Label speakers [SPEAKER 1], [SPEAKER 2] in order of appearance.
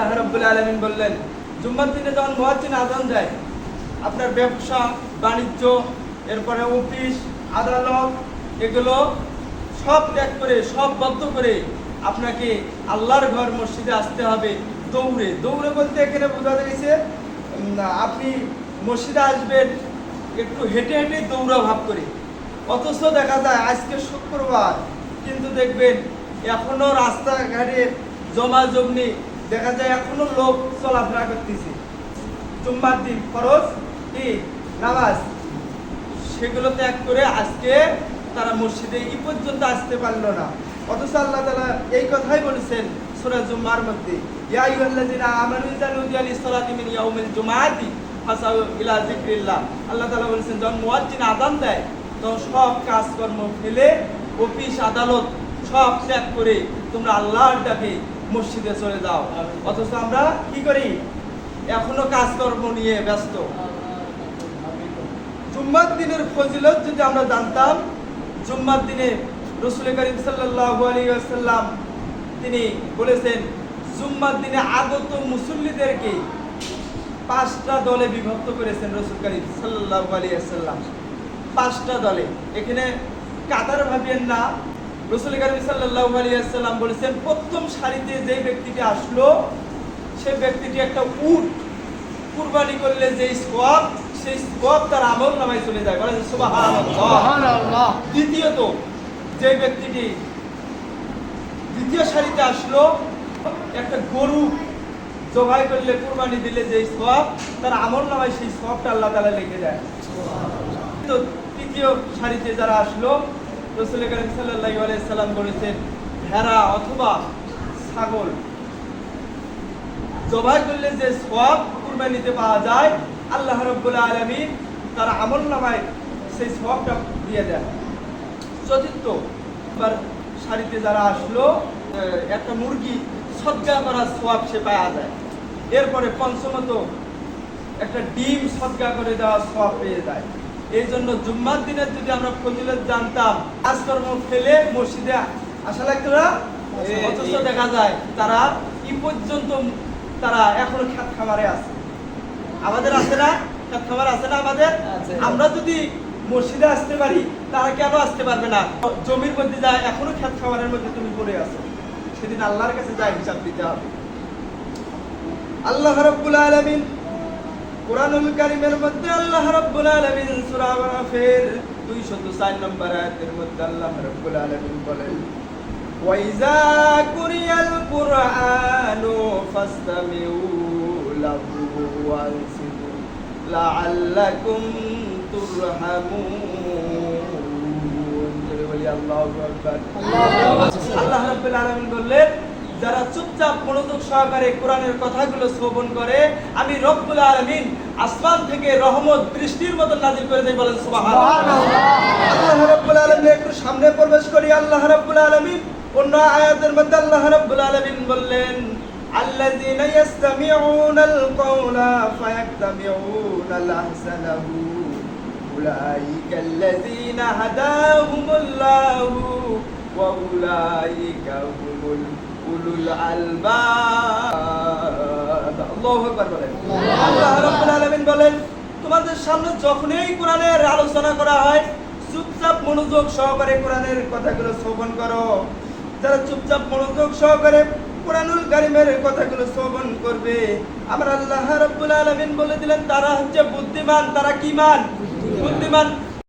[SPEAKER 1] আল্লাহ রাব্বুল আলামিন বললেন জুম্মার দিনে যখন মুয়াজ্জিন আজান দেয় আপনার ব্যবসা বাণিজ্য এরপরে অফিস আদালত এগুলো সব ত্যাগ করে সব বদ্ধ করে আপনাকে আল্লাহর ঘর মসজিদে আসতে হবে দৌড়ে। দৌড়ে বলতে এখানে বোঝা উম, আপনি মসজিদে আসবেন একটু হেঁটে হেঁটে দৌড়া ভাব করে। অথচ দেখা যায় আজকে শুক্রবার কিন্তু দেখবেন এখনও রাস্তাঘাটে জমা জমনি দেখা যায় এখনও লোক চলাফেরা করতেছে। জুম্মার দিন খরচ কি, নামাজ? সেগুলো ত্যাগ করে আজকে তারা মসজিদে এই পর্যন্ত আসতে পারল না। অথচ আল্লাহ তালা এই কথাই বলেছেন সূরা জুম্মার মধ্যে, ইয়া ইলা আল্লাহ বলেছেন, যখন দেয়, তখন সব কাজকর্ম অফিস, আদালত সব করে তোমরা মসজিদে চলে যাও। অথচ আমরা কি করি? এখনও কাজকর্ম নিয়ে ব্যস্ত। জুম্মার দিনের ফজিলত যদি আমরা জানতাম, জুম্মার দিনে রসুল করিম ওয়াসাল্লাম তিনি বলেছেন, জুম্মার দিনে আগত মুসল্লিদেরকে পাঁচটা দলে বিভক্ত করেছেন রসুল করিম সাল্লাল্লাহু আলাইহি ওয়াসাল্লাম। পাঁচটা দলে। এখানে কাতার ভাবিয়েন না রসুল করিম সাল্লাল্লাহু আলাইহি ওয়াসাল্লাম বলেছেন প্রথম সারিতে যে ব্যক্তিটি আসলো সে ব্যক্তিটি একটা উট। কুরবানি করলে যে সওয়াব সেই সওয়াব তার আমল নামায় চলে যায়। বলে দ্বিতীয়ত যে ব্যক্তিটি দ্বিতীয় সারিতে আসলো একটা গরু জবাই করলে কুরবানি দিলে যে সওয়াব তার আমল নামায় সেই সওয়াবটা আল্লাহ তাআলা লিখে দেয় তো তৃতীয় সারিতে যারা আসলো রসুল করিম আলাইহি সাল্লাম বলেছেন, ভেড়া অথবা ছাগল জবাই করলে যে সওয়াব কুরবানিতে পাওয়া যায়, আল্লাহ রাব্বুল আলামিন তার আমল নামায় সেই সওয়াবটা দিয়ে দেন। চতুর্থ, আবার সারিতে যারা আসলো একটা মুরগি সদ্গা করার সওয়াব সে পাওয়া যায়। এরপরে পঞ্চমত, একটা ডিম সদ্গা করে দেওয়া সওয়াব পেয়ে যায়। এই জন্য জুম্মার দিনের যদি আমরা ফজিলত জানতাম কাজকর্ম ফেলে মসজিদে আসা লাগতো না? অথচ দেখা যায় তারা কি পর্যন্ত তারা এখনও খ্যাত খামারে আছে। আমাদের আছে না? খ্যাত খামার আছে না আমাদের? আমরা যদি মসজিদে আসতে পারি তারা কেন আসতে পারবে না? জমির মধ্যে যায় এখনও খ্যাত খামারের মধ্যে তুমি পড়ে আছো সেদিন আল্লাহর কাছে যায় হিসাব দিতে হবে। আল্লাহ রাব্বুল আলামিন কোরআনুল কারীমের মধ্যে আল্লাহ রাব্বুল আলামিন সূরা আরাফের 204 নম্বর আয়াতের মধ্যে আল্লাহ রাব্বুল আলামিন বলেন, ওয়াইজা কুরিয়াল কুরআনু ফাসতামিউ লাহু ওয়ানসিতু লাআল্লাকুম তুরহামুন। আল্লাহু আকবার। আল্লাহ রাব্বুল আলামিন বললেন যারা চুপচাপ মনোযোগ সহকারে কোরআনের কথাগুলো শ্রবণ করে আমি রব্বুল আলামিন আসমান থেকে রহমত বৃষ্টির মতো নাজিল করে দেই বলেন সুবহানাল্লাহ আল্লাহ রাব্বুল আলামিন একটু সামনে প্রবেশ করি আল্লাহ রাব্বুল আলামিন অন্য আয়াতের মধ্যে আল্লাহ রাব্বুল আলামিন বললেন الذين يستمعون القول فيتبعون الأحسنه أولئك الذين هداهم الله وأولئك هم তোমাদের সামনে যখনই কোরআনের আলোচনা করা হয়, চুপচাপ মনোযোগ সহকারে কোরআনের কথাগুলো শ্রবণ করো। যারা চুপচাপ মনোযোগ সহকারে কোরআনুল কারিমের কথাগুলো শ্রবণ করবে, আমার আল্লাহ বলে দিলেন, তারা হচ্ছে বুদ্ধিমান, তারা কিমান? বুদ্ধিমান।